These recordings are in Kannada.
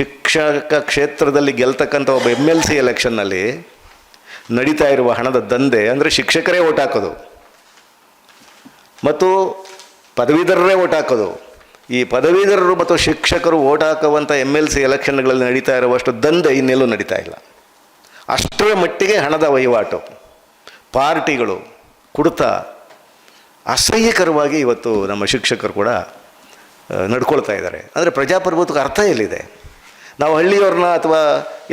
ಶಿಕ್ಷಕ ಕ್ಷೇತ್ರದಲ್ಲಿ ಗೆಲ್ತಕ್ಕಂಥ ಒಬ್ಬ ಎಂ ಎಲ್ ಸಿ ಎಲೆಕ್ಷನ್ನಲ್ಲಿ ನಡೀತಾ ಇರುವ ಹಣದ ದಂಧೆ ಅಂದರೆ ಶಿಕ್ಷಕರೇ ಓಟ್ ಹಾಕೋದು. ಮತ್ತು ಪದವೀಧರರೇ ಓಟ್ ಹಾಕೋದು. ಈ ಪದವೀಧರರು ಮತ್ತು ಶಿಕ್ಷಕರು ಓಟ್ ಹಾಕುವಂಥ ಎಂ ಎಲ್ ಸಿ ಎಲೆಕ್ಷನ್ಗಳಲ್ಲಿ ನಡೀತಾ ಇರುವಷ್ಟು ದಂಧೆ ಇನ್ನೆಲ್ಲೂ ನಡೀತಾ ಇಲ್ಲ. ಅಷ್ಟರ ಮಟ್ಟಿಗೆ ಹಣದ ವಹಿವಾಟು, ಪಾರ್ಟಿಗಳು, ಕುಡಿತ, ಅಸಹ್ಯಕರವಾಗಿ ಇವತ್ತು ನಮ್ಮ ಶಿಕ್ಷಕರು ಕೂಡ ನಡ್ಕೊಳ್ತಾ ಇದ್ದಾರೆ. ಅಂದರೆ ಪ್ರಜಾಪ್ರಭುತ್ವಕ್ಕೆ ಅರ್ಥ ಎಲ್ಲಿದೆ? ನಾವು ಹಳ್ಳಿಯವ್ರನ್ನ ಅಥವಾ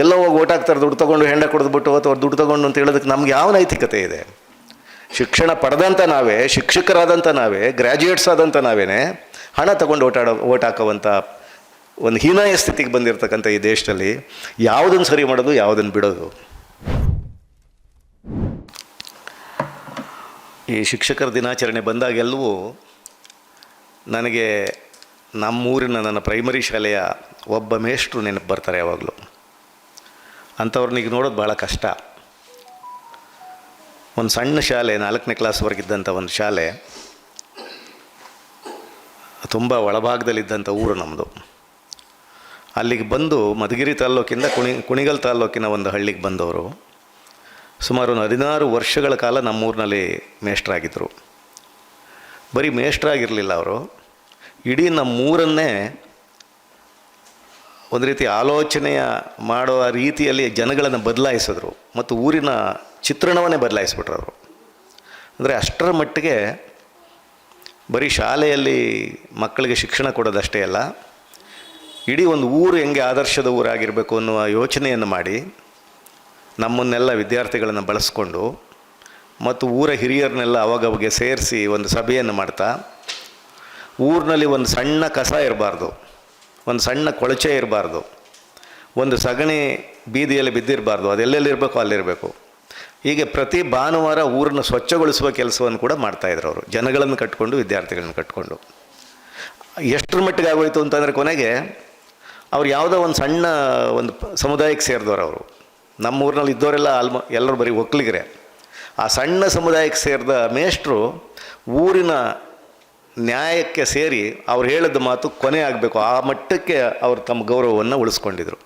ಎಲ್ಲೋ ಹೋಗಿ ಓಟ್ ಹಾಕ್ತಾರೆ, ದುಡ್ಡು ತೊಗೊಂಡು ಹೆಂಡ ಕುಡಿದ್ಬಿಟ್ಟು ಅಥವಾ ದುಡ್ಡು ತೊಗೊಂಡು ಅಂತ ಹೇಳೋದಕ್ಕೆ ನಮ್ಗೆ ಯಾವ ನೈತಿಕತೆ ಇದೆ? ಶಿಕ್ಷಣ ಪಡೆದಂಥ ನಾವೇ ಶಿಕ್ಷಕರಾದಂಥ ನಾವೇ ಗ್ರ್ಯಾಜುಯೇಟ್ಸ್ ಆದಂಥ ನಾವೇ ಹಣ ತಗೊಂಡು ಓಟಾಡೋ ಓಟ್ ಹಾಕೋವಂಥ ಒಂದು ಹೀನಾಯ ಸ್ಥಿತಿಗೆ ಬಂದಿರತಕ್ಕಂಥ ಈ ದೇಶದಲ್ಲಿ ಯಾವುದನ್ನು ಸರಿ ಮಾಡೋದು, ಯಾವುದನ್ನು ಬಿಡೋದು? ಈ ಶಿಕ್ಷಕರ ದಿನಾಚರಣೆ ಬಂದಾಗೆಲ್ಲವೂ ನನಗೆ ನಮ್ಮೂರಿನ ನನ್ನ ಪ್ರೈಮರಿ ಶಾಲೆಯ ಒಬ್ಬ ಮೇಷ್ಟ್ರು ನೆನಪು ಬರ್ತಾರೆ ಯಾವಾಗಲೂ. ಅಂಥವ್ರನ್ನ ನೋಡೋದು ಭಾಳ ಕಷ್ಟ. ಒಂದು ಸಣ್ಣ ಶಾಲೆ, ನಾಲ್ಕನೇ ಕ್ಲಾಸ್ವರೆಗಿದ್ದಂಥ ಒಂದು ಶಾಲೆ, ತುಂಬ ಒಳಭಾಗದಲ್ಲಿದ್ದಂಥ ಊರು ನಮ್ಮದು ಅಲ್ಲಿಗೆ ಬಂದು ಮಧುಗಿರಿ ತಾಲ್ಲೂಕಿಂದ ಕುಣಿ, ಕುಣಿಗಲ್ ತಾಲ್ಲೂಕಿನ ಒಂದು ಹಳ್ಳಿಗೆ ಬಂದವರು. ಸುಮಾರು ಒಂದು ಹದಿನಾರು ವರ್ಷಗಳ ಕಾಲ ನಮ್ಮೂರಿನಲ್ಲಿ ಮೇಷ್ಟ್ರಾಗಿದ್ದರು ಬರೀ ಮೇಷ್ಟ್ರಾಗಿರಲಿಲ್ಲ ಅವರು. ಇಡೀ ನಮ್ಮೂರನ್ನೇ ಒಂದು ರೀತಿ ಆಲೋಚನೆಯ ಮಾಡುವ ರೀತಿಯಲ್ಲಿ ಜನಗಳನ್ನು ಬದಲಾಯಿಸಿದ್ರು ಮತ್ತು ಊರಿನ ಚಿತ್ರಣವನ್ನೇ ಬದಲಾಯಿಸ್ಬಿಟ್ರು ಅವರು ಅಂದರೆ ಅಷ್ಟರ ಮಟ್ಟಿಗೆ ಬರೀ ಶಾಲೆಯಲ್ಲಿ ಮಕ್ಕಳಿಗೆ ಶಿಕ್ಷಣ ಕೊಡೋದಷ್ಟೇ ಅಲ್ಲ, ಇಡೀ ಒಂದು ಊರು ಹೆಂಗೆ ಆದರ್ಶದ ಊರಾಗಿರಬೇಕು ಅನ್ನುವ ಯೋಚನೆಯನ್ನು ಮಾಡಿ ನಮ್ಮನ್ನೆಲ್ಲ ವಿದ್ಯಾರ್ಥಿಗಳನ್ನು ಬಳಸ್ಕೊಂಡು ಮತ್ತು ಊರ ಹಿರಿಯರನ್ನೆಲ್ಲ ಅವಾಗವಾಗೆ ಸೇರಿಸಿ ಒಂದು ಸಭೆಯನ್ನು ಮಾಡ್ತಾ, ಊರಿನಲ್ಲಿ ಒಂದು ಸಣ್ಣ ಕಸ ಇರಬಾರ್ದು. ಒಂದು ಸಣ್ಣ ಕೊಳಚೆ ಇರಬಾರ್ದು. ಒಂದು ಸಗಣಿ ಬೀದಿಯಲ್ಲಿ ಬಿದ್ದಿರಬಾರ್ದು. ಅದೆಲ್ಲೆಲ್ಲಿರಬೇಕು ಅಲ್ಲಿರಬೇಕು ಹೀಗೆ ಪ್ರತಿ ಭಾನುವಾರ ಊರನ್ನು ಸ್ವಚ್ಛಗೊಳಿಸುವ ಕೆಲಸವನ್ನು ಕೂಡ ಮಾಡ್ತಾಯಿದ್ರು ಅವರು. ಜನಗಳನ್ನು ಕಟ್ಕೊಂಡು, ವಿದ್ಯಾರ್ಥಿಗಳನ್ನು ಕಟ್ಕೊಂಡು. ಎಷ್ಟರ ಮಟ್ಟಿಗೆ ಆಗೋಯಿತು ಅಂತಂದರೆ ಕೊನೆಗೆ ಅವ್ರು ಯಾವುದೋ ಒಂದು ಸಣ್ಣ ಒಂದು ಸಮುದಾಯಕ್ಕೆ ಸೇರಿದವರು ಅವರು. ನಮ್ಮ ಊರಿನಲ್ಲಿ ಇದ್ದವರೆಲ್ಲ ಆಲ್ಮೋ, ಎಲ್ಲರೂ ಬರೀ ಒಕ್ಕಲಿಗರೆ. ಆ ಸಣ್ಣ ಸಮುದಾಯಕ್ಕೆ ಸೇರಿದ ಮೇಷ್ಟ್ರು ಊರಿನ ನ್ಯಾಯಕ್ಕೆ ಸೇರಿ ಅವ್ರು ಹೇಳಿದ ಮಾತು ಕೊನೆ ಆಗಬೇಕು. ಆ ಮಟ್ಟಕ್ಕೆ ಅವರು ತಮ್ಮ ಗೌರವವನ್ನು ಉಳಿಸ್ಕೊಂಡಿದ್ರು.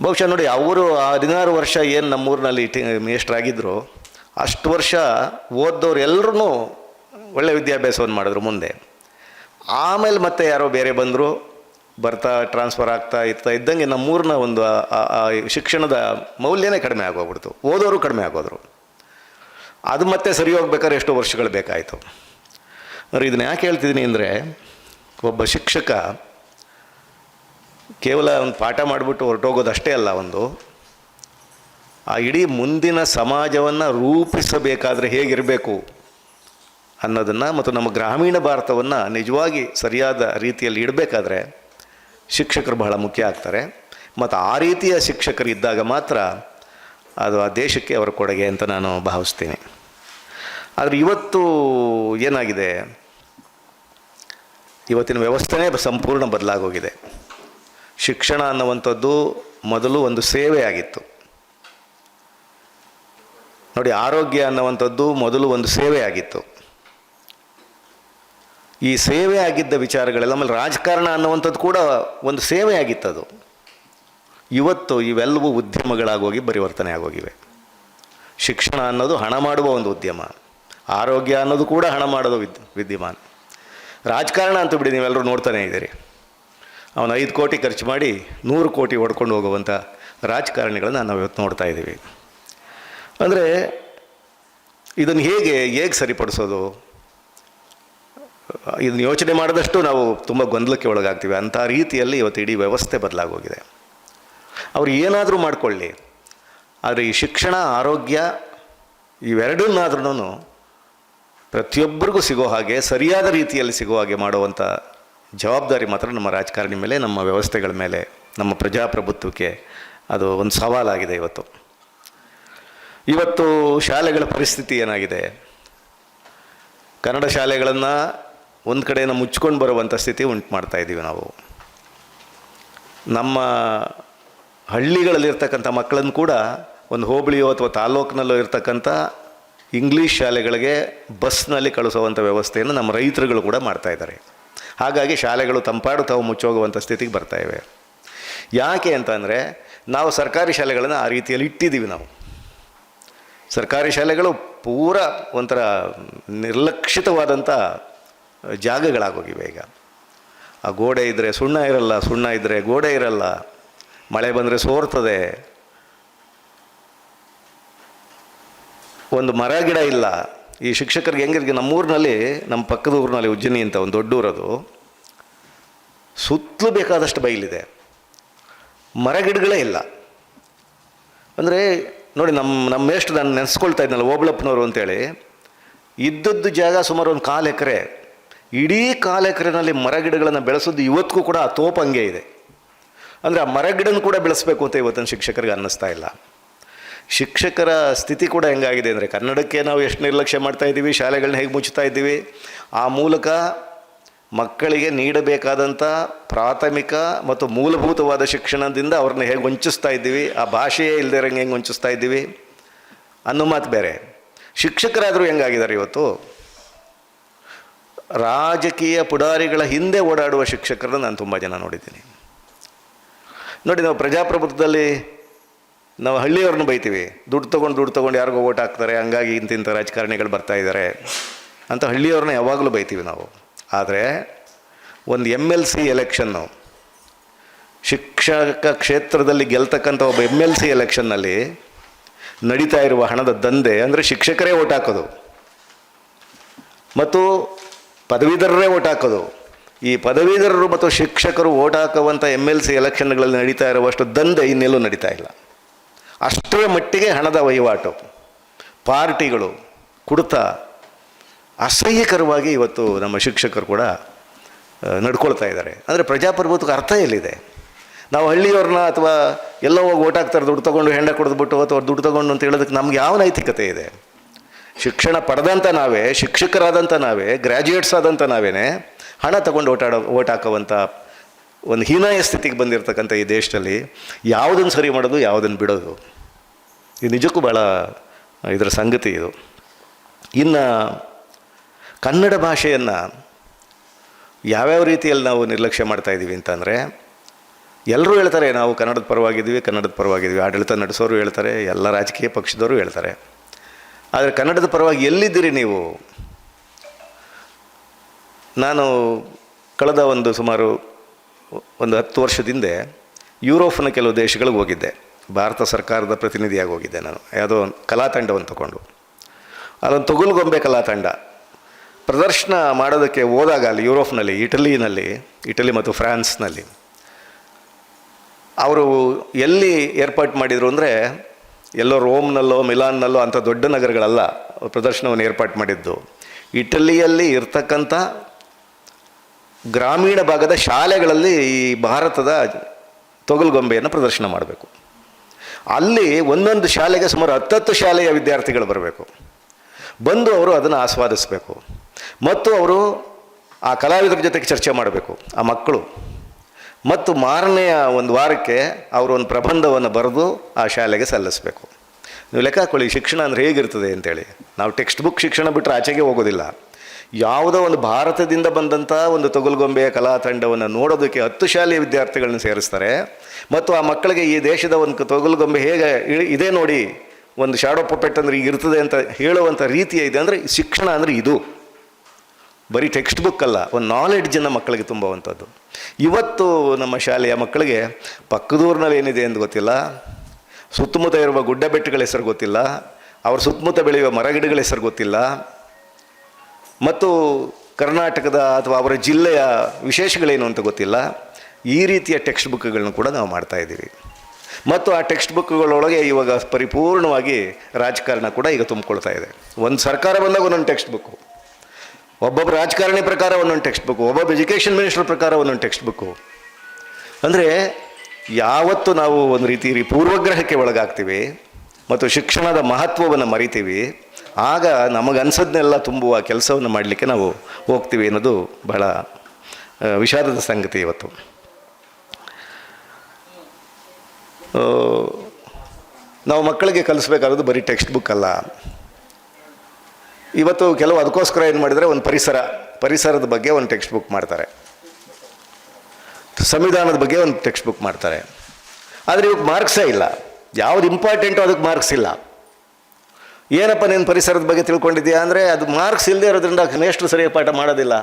ಬಹುಶಃ ನೋಡಿ, ಅವರು ಹದಿನಾರು ವರ್ಷ ಏನು ನಮ್ಮೂರಿನಲ್ಲಿ ಟಿ ಮೇಷ್ಟ್ರಾಗಿದ್ದರು ಅಷ್ಟು ವರ್ಷ ಓದ್ದವ್ರು ಎಲ್ಲರೂ ಒಳ್ಳೆ ವಿದ್ಯಾಭ್ಯಾಸವನ್ನು ಮಾಡಿದ್ರು ಮುಂದೆ. ಆಮೇಲೆ ಮತ್ತೆ ಯಾರೋ ಬೇರೆ ಬಂದರು, ಬರ್ತಾ ಟ್ರಾನ್ಸ್ಫರ್ ಆಗ್ತಾ, ಇರ್ತಾ ಇದ್ದಂಗೆ ನಮ್ಮೂರಿನ ಒಂದು ಶಿಕ್ಷಣದ ಮೌಲ್ಯನೇ ಕಡಿಮೆ ಆಗೋಗ್ಬಿಡ್ತು. ಓದೋರು ಕಡಿಮೆ ಆಗೋದ್ರು. ಅದು ಮತ್ತೆ ಸರಿ ಹೋಗ್ಬೇಕಾದ್ರೆ ಎಷ್ಟೋ ವರ್ಷಗಳು ಬೇಕಾಯಿತು. ಅಂದರೆ ಇದನ್ನ ಯಾಕೆ ಹೇಳ್ತಿದ್ದೀನಿ ಅಂದರೆ ಒಬ್ಬ ಶಿಕ್ಷಕ ಕೇವಲ ಒಂದು ಪಾಠ ಮಾಡಿಬಿಟ್ಟು ಹೊರಟೋಗೋದು ಅಷ್ಟೇ ಅಲ್ಲ ಒಂದು, ಆ ಇಡೀ ಮುಂದಿನ ಸಮಾಜವನ್ನು ರೂಪಿಸಬೇಕಾದ್ರೆ ಹೇಗಿರಬೇಕು ಅನ್ನೋದನ್ನು ಮತ್ತು ನಮ್ಮ ಗ್ರಾಮೀಣ ಭಾರತವನ್ನು ನಿಜವಾಗಿ ಸರಿಯಾದ ರೀತಿಯಲ್ಲಿ ಇಡಬೇಕಾದ್ರೆ ಶಿಕ್ಷಕರು ಬಹಳ ಮುಖ್ಯ ಆಗ್ತಾರೆ. ಮತ್ತು ಆ ರೀತಿಯ ಶಿಕ್ಷಕರು ಇದ್ದಾಗ ಮಾತ್ರ ಅದು ಆ ದೇಶಕ್ಕೆ ಅವರ ಕೊಡುಗೆ ಅಂತ ನಾನು ಭಾವಿಸ್ತೀನಿ. ಆದರೆ ಇವತ್ತು ಏನಾಗಿದೆ? ಇವತ್ತಿನ ವ್ಯವಸ್ಥೆನೇ ಸಂಪೂರ್ಣ ಬದಲಾಗೋಗಿದೆ. ಶಿಕ್ಷಣ ಅನ್ನುವಂಥದ್ದು ಮೊದಲು ಒಂದು ಸೇವೆ ಆಗಿತ್ತು ನೋಡಿ, ಆರೋಗ್ಯ ಅನ್ನುವಂಥದ್ದು ಮೊದಲು ಒಂದು ಸೇವೆ ಆಗಿತ್ತು ಈ ಸೇವೆ ಆಗಿದ್ದ ವಿಚಾರಗಳೆಲ್ಲ ಆಮೇಲೆ ರಾಜಕಾರಣ ಅನ್ನುವಂಥದ್ದು ಕೂಡ ಒಂದು ಸೇವೆ ಅದು. ಇವತ್ತು ಇವೆಲ್ಲವೂ ಉದ್ಯಮಗಳಾಗೋಗಿ ಪರಿವರ್ತನೆ ಆಗೋಗಿವೆ ಶಿಕ್ಷಣ ಅನ್ನೋದು ಹಣ ಮಾಡುವ ಒಂದು ಉದ್ಯಮ. ಆರೋಗ್ಯ ಅನ್ನೋದು ಕೂಡ ಹಣ ಮಾಡೋದು ವಿದ್, ವಿದ್ಯಮಾನ. ರಾಜಕಾರಣ ಅಂತ ಬಿಡಿ ನೀವೆಲ್ಲರೂ ನೋಡ್ತಾನೆ ಇದ್ದೀರಿ. ಅವನು ಐದು ಕೋಟಿ ಖರ್ಚು ಮಾಡಿ ನೂರು ಕೋಟಿ ಹೊಡ್ಕೊಂಡು ಹೋಗುವಂಥ ರಾಜಕಾರಣಿಗಳನ್ನ ನಾವು ಇವತ್ತು ನೋಡ್ತಾ ಇದ್ದೀವಿ. ಅಂದರೆ ಇದನ್ನು ಹೇಗೆ ಹೇಗೆ ಸರಿಪಡಿಸೋದು? ಇದನ್ನು ಯೋಚನೆ ಮಾಡಿದಷ್ಟು ನಾವು ತುಂಬ ಗೊಂದಲಕ್ಕೆ ಒಳಗಾಗ್ತೀವಿ. ಅಂಥ ರೀತಿಯಲ್ಲಿ ಇವತ್ತು ಇಡೀ ವ್ಯವಸ್ಥೆ ಬದಲಾಗೋಗಿದೆ. ಅವರು ಏನಾದರೂ ಮಾಡಿಕೊಳ್ಳಿ. ಆದರೆ ಈ ಶಿಕ್ಷಣ, ಆರೋಗ್ಯ ಇವೆರಡನ್ನಾದ್ರೂ ಪ್ರತಿಯೊಬ್ಬರಿಗೂ ಸಿಗೋ ಹಾಗೆ, ಸರಿಯಾದ ರೀತಿಯಲ್ಲಿ ಸಿಗೋ ಹಾಗೆ ಮಾಡುವಂಥ ಜವಾಬ್ದಾರಿ ಮಾತ್ರ ನಮ್ಮ ರಾಜಕಾರಣಿ ಮೇಲೆ, ನಮ್ಮ ವ್ಯವಸ್ಥೆಗಳ ಮೇಲೆ, ನಮ್ಮ ಪ್ರಜಾಪ್ರಭುತ್ವಕ್ಕೆ ಅದು ಒಂದು ಸವಾಲಾಗಿದೆ ಇವತ್ತು. ಇವತ್ತು ಶಾಲೆಗಳ ಪರಿಸ್ಥಿತಿ ಏನಾಗಿದೆ? ಕನ್ನಡ ಶಾಲೆಗಳನ್ನು ಒಂದು ಕಡೆಯಿಂದ ಮುಚ್ಕೊಂಡು ಬರುವಂಥ ಸ್ಥಿತಿ ಉಂಟು ಮಾಡ್ತಾ ಇದ್ದೀವಿ ನಾವು. ನಮ್ಮ ಹಳ್ಳಿಗಳಲ್ಲಿರ್ತಕ್ಕಂಥ ಮಕ್ಕಳನ್ನು ಕೂಡ ಒಂದು ಹೋಬಳಿಯೋ ಅಥವಾ ತಾಲೂಕಿನಲ್ಲೋ ಇರ್ತಕ್ಕಂಥ ಇಂಗ್ಲೀಷ್ ಶಾಲೆಗಳಿಗೆ ಬಸ್ನಲ್ಲಿ ಕಳಿಸುವಂಥ ವ್ಯವಸ್ಥೆಯನ್ನು ನಮ್ಮ ರೈತರುಗಳು ಕೂಡ ಮಾಡ್ತಾ ಇದ್ದಾರೆ. ಹಾಗಾಗಿ ಶಾಲೆಗಳು ತಂಪಾಡು ತಾವು ಮುಚ್ಚೋಗುವಂಥ ಸ್ಥಿತಿಗೆ ಬರ್ತಾಯಿವೆ ಯಾಕೆ ಅಂತಂದರೆ ನಾವು ಸರ್ಕಾರಿ ಶಾಲೆಗಳನ್ನು ಆ ರೀತಿಯಲ್ಲಿ ಇಟ್ಟಿದ್ದೀವಿ ನಾವು. ಸರ್ಕಾರಿ ಶಾಲೆಗಳು ಪೂರ ಒಂಥರ ನಿರ್ಲಕ್ಷಿತವಾದಂಥ ಜಾಗಗಳಾಗೋಗಿವೆ ಈಗ. ಆ ಗೋಡೆ ಇದ್ದರೆ ಸುಣ್ಣ ಇರಲ್ಲ, ಸುಣ್ಣ ಇದ್ದರೆ ಗೋಡೆ ಇರಲ್ಲ, ಮಳೆ ಬಂದರೆ ಸೋರ್ತದೆ ಒಂದು ಮರ ಗಿಡ ಇಲ್ಲ. ಈ ಶಿಕ್ಷಕರಿಗೆ ಹೆಂಗಿರ್ಗೆ ನಮ್ಮೂರಿನಲ್ಲಿ, ನಮ್ಮ ಪಕ್ಕದ ಊರಿನಲ್ಲಿ ಉಜ್ಜನಿ ಅಂತ ಒಂದು ದೊಡ್ಡ ಊರದು. ಸುತ್ತಲೂ ಬೇಕಾದಷ್ಟು ಬಯಲಿದೆ. ಮರಗಿಡಗಳೇ ಇಲ್ಲ. ಅಂದರೆ ನೋಡಿ, ನಮ್ಮ ನಮ್ಮ ಮೇಷ್ಟು ನಾನು ನೆನೆಸ್ಕೊಳ್ತಾ ಇದ್ನಲ್ಲ, ಓಬಳಪ್ಪನವರು ಅಂತೇಳಿ. ಇದ್ದದ್ದು ಜಾಗ ಸುಮಾರು ಒಂದು ಕಾಲು ಎಕರೆ. ಇಡೀ ಕಾಲು ಎಕರೆನಲ್ಲಿ ಮರಗಿಡಗಳನ್ನು ಬೆಳೆಸೋದು ಇವತ್ತಿಗೂ ಕೂಡ ಆ ತೋಪ ಹಂಗೆ ಇದೆ. ಅಂದರೆ ಆ ಮರಗಿಡನ ಕೂಡ ಬೆಳೆಸಬೇಕು ಅಂತ ಇವತ್ತಿನ ಶಿಕ್ಷಕರಿಗೆ ಅನ್ನಿಸ್ತಾ ಇಲ್ಲ. ಶಿಕ್ಷಕರ ಸ್ಥಿತಿ ಕೂಡ ಹೆಂಗಾಗಿದೆ ಅಂದರೆ ಕನ್ನಡಕ್ಕೆ ನಾವು ಎಷ್ಟು ನಿರ್ಲಕ್ಷ್ಯ ಮಾಡ್ತಾ ಇದ್ದೀವಿ ಶಾಲೆಗಳನ್ನ ಹೇಗೆ ಮುಚ್ಚುತ್ತಾ ಇದ್ದೀವಿ, ಆ ಮೂಲಕ ಮಕ್ಕಳಿಗೆ ನೀಡಬೇಕಾದಂಥ ಪ್ರಾಥಮಿಕ ಮತ್ತು ಮೂಲಭೂತವಾದ ಶಿಕ್ಷಣದಿಂದ ಅವ್ರನ್ನ ಹೇಗೆ ವಂಚಿಸ್ತಾ ಇದ್ದೀವಿ, ಆ ಭಾಷೆಯೇ ಇಲ್ಲದೆ ಹೆಂಗೆ ವಂಚಿಸ್ತಾ ಇದ್ದೀವಿ ಅನ್ನೋ ಮಾತು ಬೇರೆ. ಶಿಕ್ಷಕರಾದರೂ ಹೆಂಗಾಗಿದ್ದಾರೆ ಇವತ್ತು? ರಾಜಕೀಯ ಪುಡಾರಿಗಳ ಹಿಂದೆ ಓಡಾಡುವ ಶಿಕ್ಷಕರನ್ನ ನಾನು ತುಂಬ ಜನ ನೋಡಿದ್ದೀನಿ. ನೋಡಿ ನಾವು ಪ್ರಜಾಪ್ರಭುತ್ವದಲ್ಲಿ ನಾವು ಹಳ್ಳಿಯವ್ರನ್ನ ಬೈತೀವಿ. ದುಡ್ಡು ತೊಗೊಂಡು ದುಡ್ಡು ತೊಗೊಂಡು ಯಾರಿಗೋ ಓಟ್ ಹಾಕ್ತಾರೆ, ಹಂಗಾಗಿ ಇಂತಿಂಥ ರಾಜಕಾರಣಿಗಳು ಬರ್ತಾ ಇದ್ದಾರೆ ಅಂತ ಹಳ್ಳಿಯವ್ರನ್ನ ಯಾವಾಗಲೂ ಬೈತೀವಿ ನಾವು. ಆದರೆ ಒಂದು ಎಂ ಎಲ್ ಸಿ ಎಲೆಕ್ಷನ್ನು ಶಿಕ್ಷಕ ಕ್ಷೇತ್ರದಲ್ಲಿ ಗೆಲ್ತಕ್ಕಂಥ ಒಬ್ಬ ಎಂ ಎಲ್ ಸಿ ಎಲೆಕ್ಷನ್ನಲ್ಲಿ ನಡೀತಾ ಇರುವ ಹಣದ ದಂಧೆ ಅಂದರೆ ಶಿಕ್ಷಕರೇ ಓಟ್ ಹಾಕೋದು. ಮತ್ತು ಪದವೀಧರರೇ ಓಟ್ ಹಾಕೋದು. ಈ ಪದವೀಧರರು ಮತ್ತು ಶಿಕ್ಷಕರು ಓಟ್ ಹಾಕುವಂಥ ಎಂ ಎಲ್ ಸಿ ಎಲೆಕ್ಷನ್ಗಳಲ್ಲಿ ನಡೀತಾ ಇರುವಷ್ಟು ದಂಧೆ ಇನ್ನೆಲ್ಲೂ ನಡೀತಾ ಇಲ್ಲ. ಅಷ್ಟರ ಮಟ್ಟಿಗೆ ಹಣದ ವಹಿವಾಟು. ಪಾರ್ಟಿಗಳು ಕುಡಿತ ಅಸಹ್ಯಕರವಾಗಿ ಇವತ್ತು ನಮ್ಮ ಶಿಕ್ಷಕರು ಕೂಡ ನಡ್ಕೊಳ್ತಾ ಇದ್ದಾರೆ. ಅಂದರೆ ಪ್ರಜಾಪ್ರಭುತ್ವಕ್ಕೆ ಅರ್ಥ ಎಲ್ಲಿದೆ? ನಾವು ಹಳ್ಳಿಯವ್ರನ್ನ ಅಥವಾ ಎಲ್ಲೋ ಹೋಗಿ ಓಟ್ ಹಾಕ್ತಾರೆ, ದುಡ್ಡು ತೊಗೊಂಡು ಹೆಂಡ ಕುಡಿದ್ಬಿಟ್ಟು ಅಥವಾ ದುಡ್ಡು ತೊಗೊಂಡು ಅಂತ ಹೇಳೋದಕ್ಕೆ ನಮ್ಗೆ ಯಾವ ನೈತಿಕತೆ ಇದೆ? ಶಿಕ್ಷಣ ಪಡೆದಂಥ ನಾವೇ ಶಿಕ್ಷಕರಾದಂಥ ನಾವೇ ಗ್ರ್ಯಾಜುಯೇಟ್ಸ್ ಆದಂಥ ನಾವೇ ಹಣ ತಗೊಂಡು ಓಟಾಡೋ ಓಟ್ ಹಾಕೋವಂಥ ಒಂದು ಹೀನಾಯ ಸ್ಥಿತಿಗೆ ಬಂದಿರತಕ್ಕಂಥ ಈ ದೇಶದಲ್ಲಿ ಯಾವುದನ್ನು ಸರಿ ಮಾಡೋದು, ಯಾವುದನ್ನು ಬಿಡೋದು? ಇದು ನಿಜಕ್ಕೂ ಭಾಳ ಇದರ ಸಂಗತಿ ಇದು. ಇನ್ನು ಕನ್ನಡ ಭಾಷೆಯನ್ನು ಯಾವ್ಯಾವ ರೀತಿಯಲ್ಲಿ ನಾವು ನಿರ್ಲಕ್ಷ್ಯ ಮಾಡ್ತಾ ಇದ್ದೀವಿ ಅಂತಂದರೆ ಎಲ್ಲರೂ ಹೇಳ್ತಾರೆ ನಾವು ಕನ್ನಡದ ಪರವಾಗಿದ್ದೀವಿ ಕನ್ನಡದ ಪರವಾಗಿದ್ದೀವಿ. ಆಡಳಿತ ನಡೆಸೋರು ಹೇಳ್ತಾರೆ, ಎಲ್ಲ ರಾಜಕೀಯ ಪಕ್ಷದವರು ಹೇಳ್ತಾರೆ. ಆದರೆ ಕನ್ನಡದ ಪರವಾಗಿ ಎಲ್ಲಿದ್ದೀರಿ ನೀವು? ನಾನು ಕಳೆದ ಒಂದು ಸುಮಾರು ಒಂದು ಹತ್ತು ವರ್ಷದಿಂದ ಯುರೋಪ್ನ ಕೆಲವು ದೇಶಗಳಿಗೆ ಹೋಗಿದ್ದೆ. ಭಾರತ ಸರ್ಕಾರದ ಪ್ರತಿನಿಧಿಯಾಗಿ ಹೋಗಿದ್ದೆ ನಾನು. ಯಾವುದೋ ಒಂದು ಕಲಾತಂಡವನ್ನು ತಗೊಂಡು. ಅದೊಂದು ತೊಗುಲ್ಗೊಂಬೆ ಕಲಾತಂಡ. ಪ್ರದರ್ಶನ ಮಾಡೋದಕ್ಕೆ ಹೋದಾಗ ಅಲ್ಲಿ ಯುರೋಪ್ನಲ್ಲಿ, ಇಟಲಿನಲ್ಲಿ, ಇಟಲಿ ಮತ್ತು ಫ್ರಾನ್ಸ್ನಲ್ಲಿ. ಅವರು ಎಲ್ಲಿ ಏರ್ಪಾಟ್ ಮಾಡಿದರು ಅಂದರೆ, ಎಲ್ಲೋ ರೋಮ್ನಲ್ಲೋ, ಮಿಲಾನ್ನಲ್ಲೋ ಅಂಥ ದೊಡ್ಡ ನಗರಗಳಲ್ಲ ಪ್ರದರ್ಶನವನ್ನು ಏರ್ಪಾಟ್ ಮಾಡಿದ್ದು. ಇಟಲಿಯಲ್ಲಿ ಇರ್ತಕ್ಕಂಥ ಗ್ರಾಮೀಣ ಭಾಗದ ಶಾಲೆಗಳಲ್ಲಿ ಈ ಭಾರತದ ತೊಗಲ್ಗೊಂಬೆಯನ್ನು ಪ್ರದರ್ಶನ ಮಾಡಬೇಕು. ಅಲ್ಲಿ ಒಂದೊಂದು ಶಾಲೆಗೆ ಸುಮಾರು ಹತ್ತತ್ತು ಶಾಲೆಯ ವಿದ್ಯಾರ್ಥಿಗಳು ಬರಬೇಕು. ಬಂದು ಅವರು ಅದನ್ನು ಆಸ್ವಾದಿಸಬೇಕು. ಮತ್ತು ಅವರು ಆ ಕಲಾವಿದರ ಜೊತೆಗೆ ಚರ್ಚೆ ಮಾಡಬೇಕು, ಆ ಮಕ್ಕಳು. ಮತ್ತು ಮಾರನೆಯ ಒಂದು ವಾರಕ್ಕೆ ಅವರು ಒಂದು ಪ್ರಬಂಧವನ್ನು ಬರೆದು ಆ ಶಾಲೆಗೆ ಸಲ್ಲಿಸಬೇಕು. ನೀವು ಲೆಕ್ಕ ಹಾಕೊಳ್ಳಿ, ಶಿಕ್ಷಣ ಅಂದರೆ ಹೇಗಿರ್ತದೆ ಅಂತೇಳಿ. ನಾವು ಟೆಕ್ಸ್ಟ್ ಬುಕ್ ಶಿಕ್ಷಣ ಬಿಟ್ಟರೆ ಆಚೆಗೆ ಹೋಗೋದಿಲ್ಲ. ಯಾವುದೋ ಒಂದು ಭಾರತದಿಂದ ಬಂದಂಥ ಒಂದು ತೊಗಲ್ಗೊಂಬೆಯ ಕಲಾ ತಂಡವನ್ನು ನೋಡೋದಕ್ಕೆ ಹತ್ತು ಶಾಲೆಯ ವಿದ್ಯಾರ್ಥಿಗಳನ್ನ ಸೇರಿಸ್ತಾರೆ. ಮತ್ತು ಆ ಮಕ್ಕಳಿಗೆ ಈ ದೇಶದ ಒಂದು ತೊಗಲ್ಗೊಂಬೆ ಹೇಗೆ ಇದೆ ನೋಡಿ ಒಂದು ಶಾಡೋ ಪೊಪೆಟ್ ಅಂದರೆ ಈಗ ಇರ್ತದೆ ಅಂತ ಹೇಳುವಂಥ ರೀತಿಯ ಇದೆ ಅಂದರೆ ಶಿಕ್ಷಣ ಅಂದರೆ ಇದು. ಬರೀ ಟೆಕ್ಸ್ಟ್ ಬುಕ್ ಅಲ್ಲ, ಒಂದು ನಾಲೆಡ್ಜನ್ನು ಮಕ್ಕಳಿಗೆ ತುಂಬುವಂಥದ್ದು. ಇವತ್ತು ನಮ್ಮ ಶಾಲೆಯ ಮಕ್ಕಳಿಗೆ ಪಕ್ಕದೂರಿನಲ್ಲಿ ಏನಿದೆ ಎಂದು ಗೊತ್ತಿಲ್ಲ, ಸುತ್ತಮುತ್ತ ಇರುವ ಗುಡ್ಡ ಬೆಟ್ಟಗಳ ಹೆಸರು ಗೊತ್ತಿಲ್ಲ, ಅವ್ರ ಸುತ್ತಮುತ್ತ ಬೆಳೆಯುವ ಮರಗಿಡಗಳ ಹೆಸರು ಗೊತ್ತಿಲ್ಲ ಮತ್ತು ಕರ್ನಾಟಕದ ಅಥವಾ ಅವರ ಜಿಲ್ಲೆಯ ವಿಶೇಷಗಳೇನು ಅಂತ ಗೊತ್ತಿಲ್ಲ. ಈ ರೀತಿಯ ಟೆಕ್ಸ್ಟ್ ಬುಕ್ಗಳನ್ನು ಕೂಡ ನಾವು ಮಾಡ್ತಾ ಇದ್ದೀವಿ. ಮತ್ತು ಆ ಟೆಕ್ಸ್ಟ್ ಬುಕ್ಗಳೊಳಗೆ ಇವಾಗ ಪರಿಪೂರ್ಣವಾಗಿ ರಾಜಕಾರಣ ಕೂಡ ಈಗ ತುಂಬಿಕೊಳ್ತಾ ಇದೆ. ಒಂದು ಸರ್ಕಾರ ಬಂದಾಗ ಒಂದೊಂದು ಟೆಕ್ಸ್ಟ್ ಬುಕ್ಕು ಒಬ್ಬೊಬ್ಬ ರಾಜಕಾರಣಿ ಪ್ರಕಾರ ಒಂದೊಂದು ಟೆಕ್ಸ್ಟ್ ಬುಕ್ಕು ಒಬ್ಬೊಬ್ಬ ಎಜುಕೇಷನ್ ಮಿನಿಸ್ಟರ್ ಪ್ರಕಾರ ಒಂದೊಂದು ಟೆಕ್ಸ್ಟ್ ಬುಕ್ಕು ಅಂದರೆ ಯಾವತ್ತು ನಾವು ಒಂದು ರೀತಿ ಪೂರ್ವಗ್ರಹಕ್ಕೆ ಒಳಗಾಗ್ತೀವಿ ಮತ್ತು ಶಿಕ್ಷಣದ ಮಹತ್ವವನ್ನು ಮರಿತೀವಿ ಆಗ ನಮಗನ್ಸದನ್ನೆಲ್ಲ ತುಂಬುವ ಕೆಲಸವನ್ನು ಮಾಡಲಿಕ್ಕೆ ನಾವು ಹೋಗ್ತೀವಿ ಅನ್ನೋದು ಬಹಳ ವಿಷಾದದ ಸಂಗತಿ ಇವತ್ತು. ನಾವು ಮಕ್ಕಳಿಗೆ ಕಲಿಸ್ಬೇಕಾಗೋದು ಬರೀ ಟೆಕ್ಸ್ಟ್ ಬುಕ್ ಅಲ್ಲ. ಇವತ್ತು ಕೆಲವು ಅದಕ್ಕೋಸ್ಕರ ಏನು ಮಾಡಿದರೆ ಒಂದು ಪರಿಸರ, ಪರಿಸರದ ಬಗ್ಗೆ ಒಂದು ಟೆಕ್ಸ್ಟ್ ಬುಕ್ ಮಾಡ್ತಾರೆ. ಸಂವಿಧಾನದ ಬಗ್ಗೆ ಒಂದು ಟೆಕ್ಸ್ಟ್ ಬುಕ್ ಮಾಡ್ತಾರೆ. ಆದರೆ ಇವಾಗ ಮಾರ್ಕ್ಸೇ ಇಲ್ಲ. ಯಾವುದು ಇಂಪಾರ್ಟೆಂಟು ಅದಕ್ಕೆ ಮಾರ್ಕ್ಸ್ ಇಲ್ಲ. ಏನಪ್ಪ ನೀನು ಪರಿಸರದ ಬಗ್ಗೆ ತಿಳ್ಕೊಂಡಿದ್ಯಾ ಅಂದರೆ ಅದು ಮಾರ್ಕ್ಸ್ ಇಲ್ಲದೆ ಇರೋದ್ರಿಂದ ಮೇಷ್ಟ್ರು ಸರಿಯಾಗಿ ಪಾಠ ಮಾಡೋದಿಲ್ಲ.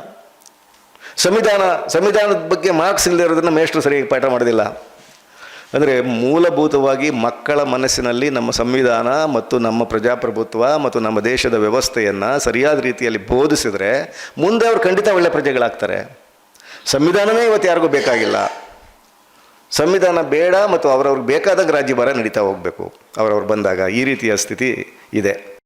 ಸಂವಿಧಾನ, ಸಂವಿಧಾನದ ಬಗ್ಗೆ ಮಾರ್ಕ್ಸ್ ಇಲ್ಲದೆ ಇರೋದನ್ನು ಮೇಷ್ಟ್ರು ಸರಿಯಾಗಿ ಪಾಠ ಮಾಡೋದಿಲ್ಲ. ಅಂದರೆ ಮೂಲಭೂತವಾಗಿ ಮಕ್ಕಳ ಮನಸ್ಸಿನಲ್ಲಿ ನಮ್ಮ ಸಂವಿಧಾನ ಮತ್ತು ನಮ್ಮ ಪ್ರಜಾಪ್ರಭುತ್ವ ಮತ್ತು ನಮ್ಮ ದೇಶದ ವ್ಯವಸ್ಥೆಯನ್ನು ಸರಿಯಾದ ರೀತಿಯಲ್ಲಿ ಬೋಧಿಸಿದರೆ ಮುಂದೆ ಅವರು ಖಂಡಿತ ಒಳ್ಳೆ ಪ್ರಜೆಗಳಾಗ್ತಾರೆ. ಸಂವಿಧಾನವೇ ಇವತ್ತು ಯಾರಿಗೂ ಬೇಕಾಗಿಲ್ಲ. ಸಂವಿಧಾನ ಬೇಡ ಮತ್ತು ಅವರವ್ರಿಗೆ ಬೇಕಾದಾಗ ರಾಜ್ಯಭಾರ ನಡೀತಾ ಹೋಗಬೇಕು. ಅವರವ್ರು ಬಂದಾಗ ಈ ರೀತಿಯ ಸ್ಥಿತಿ ಇದೆ.